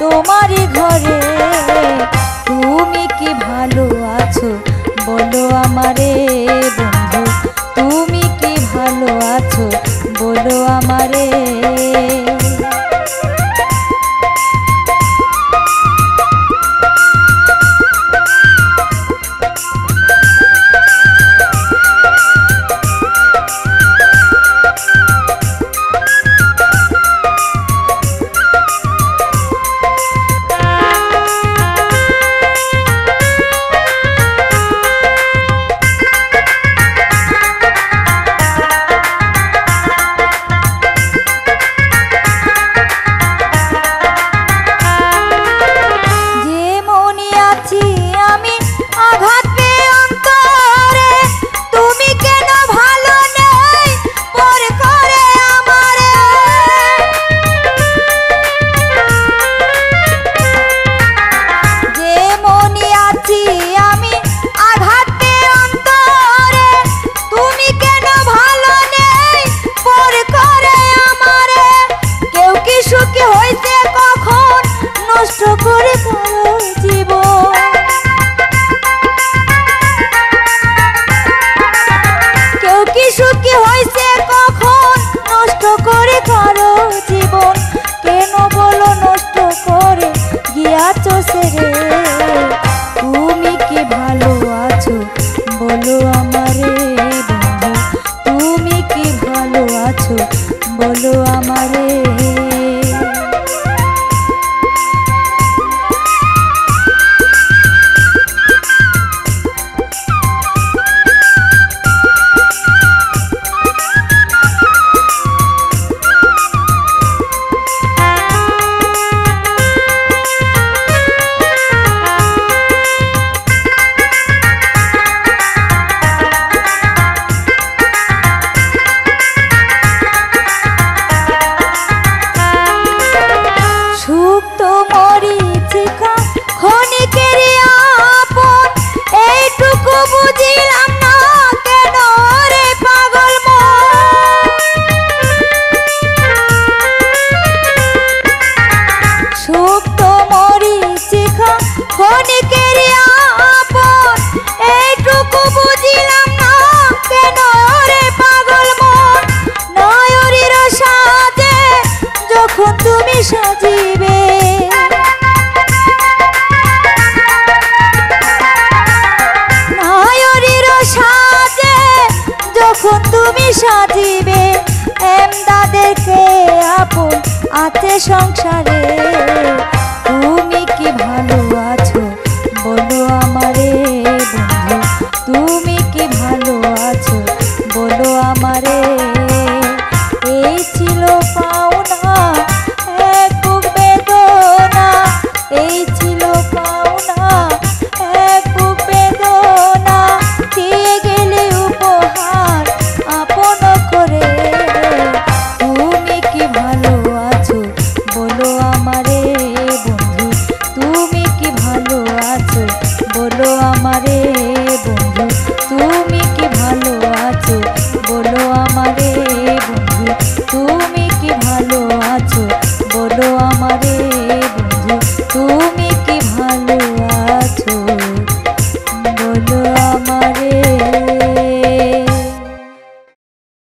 তোমারই ঘরে তুমি কি ভালো আছো? বলো আমারে বন্ধু, তুমি কি ভালো আছো? বলো আমারে। আছো? বলো আমারে। যখন তুমি সাজিবে। নয়নের সাজে যখন তুমি সাজিবে এমদাদেরকে আপন আছে সংসারে? তুমি কি ভালো